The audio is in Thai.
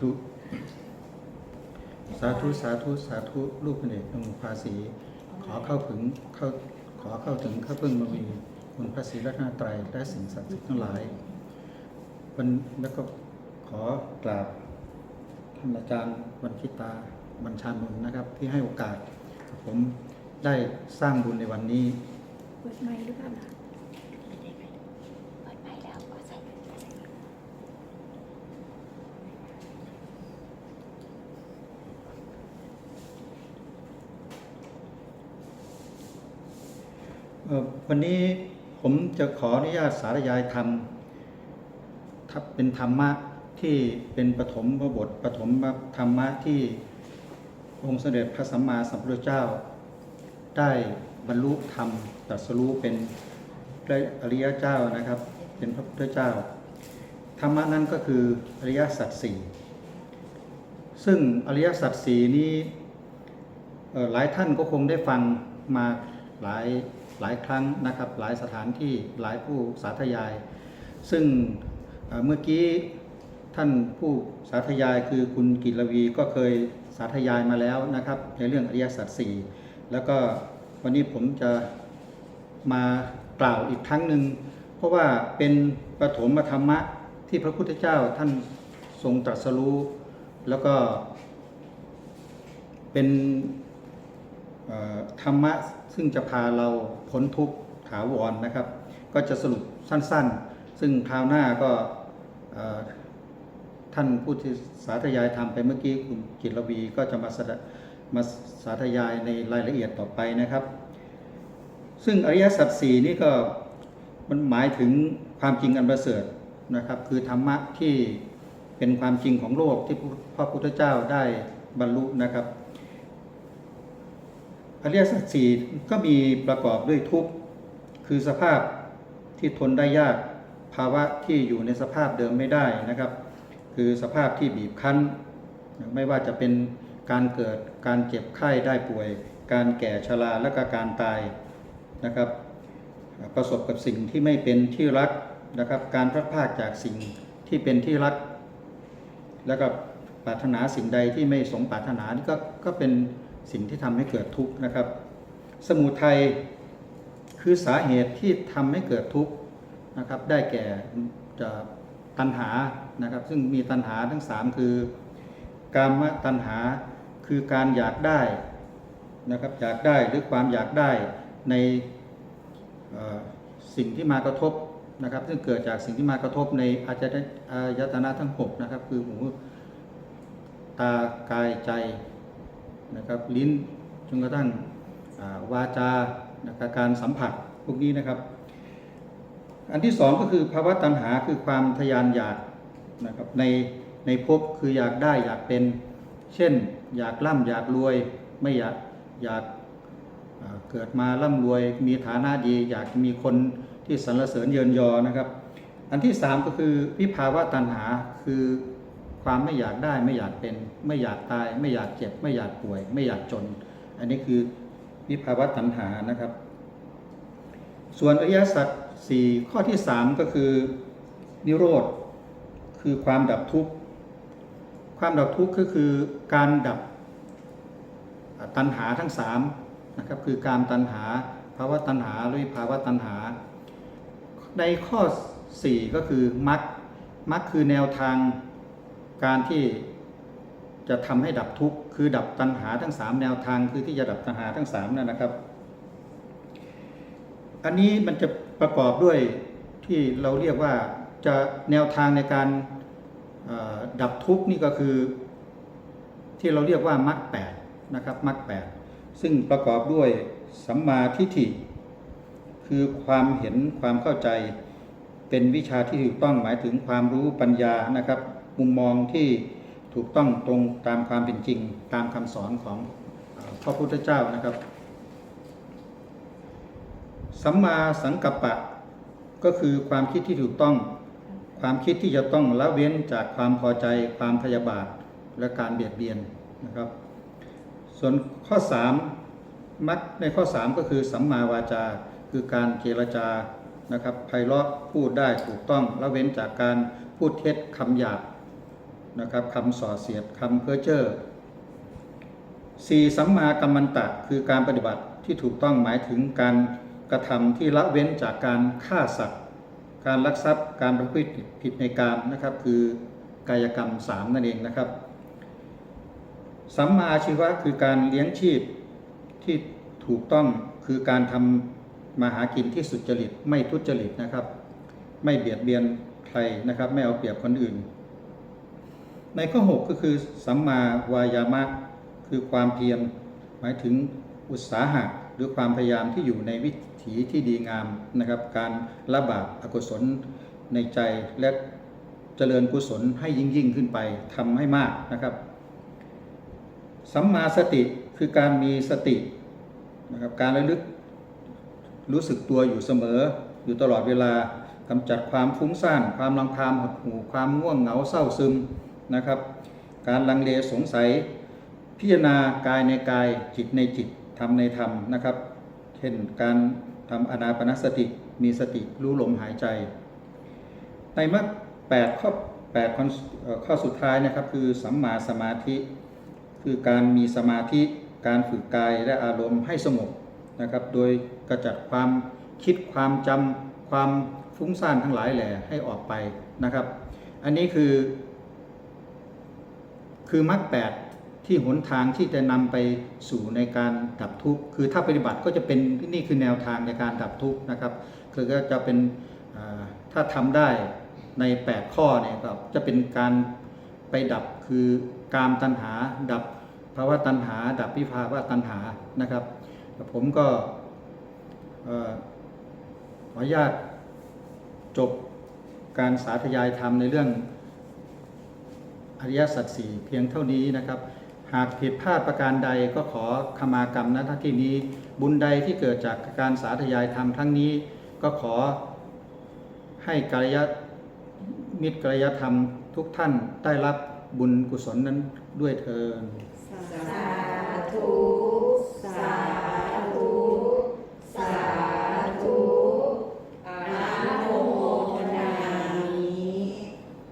ธุ สาธุ สาธุ สาธุ ลูกพระเนตรองค์ภาษี ขอเข้าถึงเข้าขอเข้าถึงข้าพึ่งบารมีคุณพระศรีรัตนตรัยและสิ่งศักดิ์สิทธิ์ทั้งหลายวันแล้วก็ขอกราบท่านอาจารย์วันคิตาบัญชานนท์นะครับ ที่ให้โอกาส ผมได้สร้างบุญในวันนี้เปิดไมค์หรือเปล่าล่ะ เปิดไมค์แล้วก็ใส่ เอ่อ วันนี้ผมจะขออนุญาตสาธยายธรรมทับเป็นธรรมะที่เป็นปฐมบทปฐมธรรมะที่องค์เสด็จพระสัมมาสัมพุทธเจ้า ได้บรรลุธรรมตรัสรู้เป็นพระอริยเจ้านะครับ เป็นพระพุทธเจ้า ธรรมะนั้นก็คืออริยสัจสี่ซึ่งอริยสัจสี่นี้หลายท่านก็คงได้ฟังมาหลาย หลายครั้งนะครับหลายสถานที่หลายผู้สาธยาย ซึ่งเมื่อกี้ท่านผู้สาธยายคือคุณกิรวีก็เคยสาธยายมาแล้วนะครับ ในเรื่องอริยสัจสี่แล้วก็วันนี้ผมจะมากล่าวอีกครั้งหนึ่งเพราะว่าเป็นปฐมธรรมะที่พระพุทธเจ้าท่านทรงตรัสรู้แล้วก็เป็น ธรรมะซึ่งจะพาเราพ้นทุกข์ถาวรนะครับ ก็จะสรุปสั้นๆ ซึ่งคราวหน้าก็ท่านผู้ที่สาธยายทำไปเมื่อกี้คุณกิตรวีก็จะมาสมาสาธยายในรายละเอียดต่อไปนะครับ ซึ่งอริยสัจสี่นี่ก็มันหมายถึงความจริงอันประเสริฐนะครับ คือธรรมะที่เป็นความจริงของโลกที่พระพุทธเจ้าได้บรรลุนะครับ อริยสัจสี่ก็มีประกอบด้วยทุกข์คือสภาพที่ทนได้ยากภาวะที่อยู่ในสภาพเดิมไม่ได้นะครับ คือสภาพที่บีบคั้น ไม่ว่าจะเป็นการเกิดการเจ็บไข้ได้ป่วย การแก่ชราและก็การตายนะครับ ประสบกับสิ่งที่ไม่เป็นที่รักนะครับ การพลัดพรากจากสิ่งที่เป็นที่รัก แล้วก็ปรารถนาสิ่งใดที่ไม่สมปรารถนานี่ก็ก็เป็น สิ่งที่ทำให้เกิดทุกข์นะครับ สมุทัยคือสาเหตุที่ทำให้เกิดทุกข์นะครับ ได้แก่จะตัณหานะครับ ซึ่งมีตัณหาทั้งสามคือกามตัณหาคือการอยากได้นะครับอยากได้หรือความอยากได้ในสิ่งที่มากระทบนะครับ ซึ่งเกิดจากสิ่งที่มากระทบในอาจจะอายตนะทั้งหกนะครับ คือหูตากายใจ นะครับลิ้นจนกระทั่งวาจานะครับการสัมผัสพวกนี้นะครับ อันที่สองก็คือภาวะตัณหาคือความทยานอยากนะครับในในภพคืออยากได้อยากเป็น เช่น อยากร่ำอยากรวยไม่อยากอยากเกิดมาร่ำรวย มีฐานะดี อยากมีคนที่สรรเสริญเยินยอนะครับ อันที่สามก็คือวิภาวะตัณหาคือ ความไม่อยากได้ไม่อยากเป็น ไม่อยากตาย ไม่อยากเจ็บ ไม่อยากป่วย ไม่อยากจน อันนี้คือวิภาวะตัณหานะครับ ส่วนอริยสัจสี่ข้อที่สามก็คือนิโรธคือความดับทุกข์ความดับทุกข์ก็คือการดับตัณหาทั้งสามนะครับคือการตัณหาภาวะตัณหาหรือวิภาวะตัณหา ในข้อ 4 ก็คือมรรคมรรคคือแนวทาง การที่จะทำให้ดับทุกข์คือดับตัณหาทั้ง 3 แนวทางคือที่จะดับตัณหาทั้ง3นั่นนะครับ อันนี้มันจะประกอบด้วยที่เราเรียกว่าจะแนวทางในการดับทุกข์นี่ก็คือ ที่เราเรียกว่ามรรคแปดนะครับมรรคแปดซึ่งประกอบด้วยสัมมาทิฏฐิคือความเห็นความเข้าใจเป็นวิชาที่ถูกต้องหมายถึงความรู้ปัญญานะครับ มุมมองที่ถูกต้องตรงตามความเป็นจริง ตามคำสอนของพ่อพระพุทธเจ้านะครับ สัมมาสังกัปปะ ก็คือความคิดที่ถูกต้อง ความคิดที่จะต้องละเว้นจากความพอใจ ความพยาบาท และการเบียดเบียนนะครับ ส่วนข้อ 3 มักในข้อ 3 ก็คือสัมมาวาจา คือการเจรจานะครับไพเราะพูดได้ถูกต้องละเว้นจากการพูดเท็จคำหยาบ นะครับคำส่อเสียดคำเพ้อเจ้อสี่สัมมากัมมันตะคือการปฏิบัติที่ถูกต้องหมายถึงการกระทำที่ละเว้นจากการฆ่าสัตว์ การลักทรัพย์การประพฤติผิดในการนะครับ คือกายกรรมสามนั่นเองนะครับ สัมมาอาชีวะคือการเลี้ยงชีพที่ถูกต้องคือการทำมาหากินที่สุจริตไม่ทุจริตนะครับ ไม่เบียดเบียนใครนะครับ ไม่เอาเปรียบคนอื่น ในข้อ 6 ก็คือสัมมาวายามะ คือความเพียรหมายถึงอุตสาหะหรือความพยายามที่อยู่ในวิถีที่ดีงามนะครับ การละบาปอกุศลในใจและเจริญกุศลให้ยิ่งยิ่งขึ้นไปทำให้มากนะครับ สัมมาสติคือการมีสตินะครับการระลึกรู้สึกตัวอยู่เสมออยู่ตลอดเวลากำจัดความฟุ้งซ่าน ความรังคาญหดหู่ความง่วงเหงาเศร้าซึม นะครับ การลังเลสงสัย พิจารณากายในกายจิตในจิตธรรมในธรรมนะครับ เช่นการทำอนาปนสติมีสติรู้ลมหายใจ ในมรรคแปดข้อแปดข้อเอ่อข้อสุดท้ายนะครับคือสัมมาสมาธิ คือการมีสมาธิการฝึกกายและอารมณ์ให้สงบนะครับ โดยกระจัดความคิดความจำความฟุ้งซ่านทั้งหลายแหล่ให้ออกไปนะครับ อันนี้คือ คือมรรคแปดที่หนทางที่จะนำไปสู่ในการดับทุกข์คือถ้าปฏิบัติก็จะเป็นนี่คือแนวทางในการดับทุกข์นะครับคือก็จะเป็นถ้าทำได้ใน 8 ข้อเนี่ยก็จะเป็นการไปดับคือกามตัณหา ดับภาวะตัณหา ดับวิภาวะตัณหานะครับผมก็ขออนุญาตจบการสาธยายธรรมในเรื่อง อริยสัจสี่เพียงเท่านี้นะครับ หากผิดพลาดประการใดก็ขอขมากรรมณที่นี้ บุญใดที่เกิดจากการสาธยายธรรมครั้งนี้ ก็ขอให้กัลยาณมิตรกัลยธรรมทุกท่านได้รับบุญกุศลนั้นด้วยเทอญสาธุสา